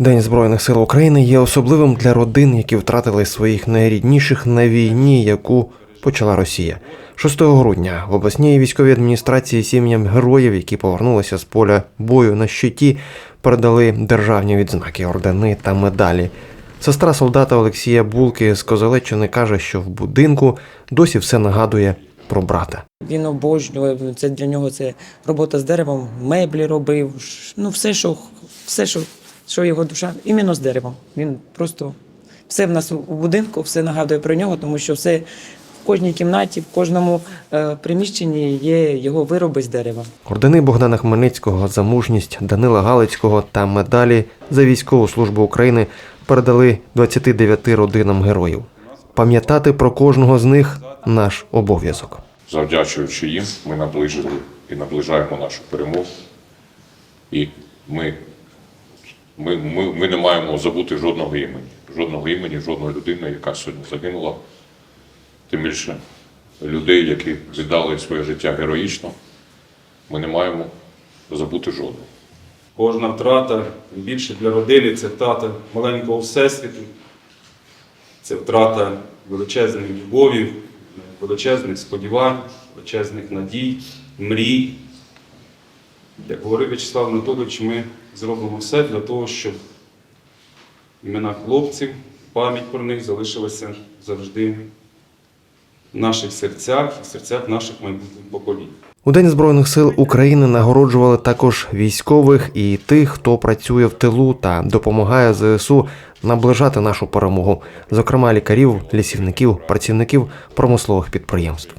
День Збройних сил України є особливим для родин, які втратили своїх найрідніших на війні, яку почала Росія. 6 грудня в обласній військовій адміністрації сім'ям героїв, які повернулися з поля бою на щиті, передали державні відзнаки, ордени та медалі. Сестра солдата Олексія Булки з Козелеччини каже, що в будинку досі все нагадує про брата. Він обожнює, це для нього це робота з деревом, меблі робив, ну все, що, все, що, що його душа, іменно з деревом. Він просто все в нас у будинку, все нагадує про нього, тому що все в кожній кімнаті, в кожному е, приміщенні є його вироби з дерева. Ордени Богдана Хмельницького за мужність Данила Галицького та медалі за військову службу України передали 29 родинам героїв. Пам'ятати про кожного з них наш обов'язок. Завдячуючи їм, ми наближили і наближаємо нашу перемогу. І ми, ми, ми, ми не маємо забути жодного імені, жодного імені, жодної людини, яка сьогодні загинула. Тим більше людей, які віддали своє життя героїчно, ми не маємо забути жодного. Кожна втрата більше для родини це втрата маленького всесвіту, це втрата величезної любові, величезних сподівань, величезних надій, мрій. Як говорив В'ячеслав Анатолійович, ми зробимо все для того, щоб імена хлопців, пам'ять про них залишилася завжди в наших серцях в серцях наших майбутніх поколінь. У День Збройних сил України нагороджували також військових і тих, хто працює в тилу та допомагає ЗСУ наближати нашу перемогу, зокрема лікарів, лісівників, працівників промислових підприємств.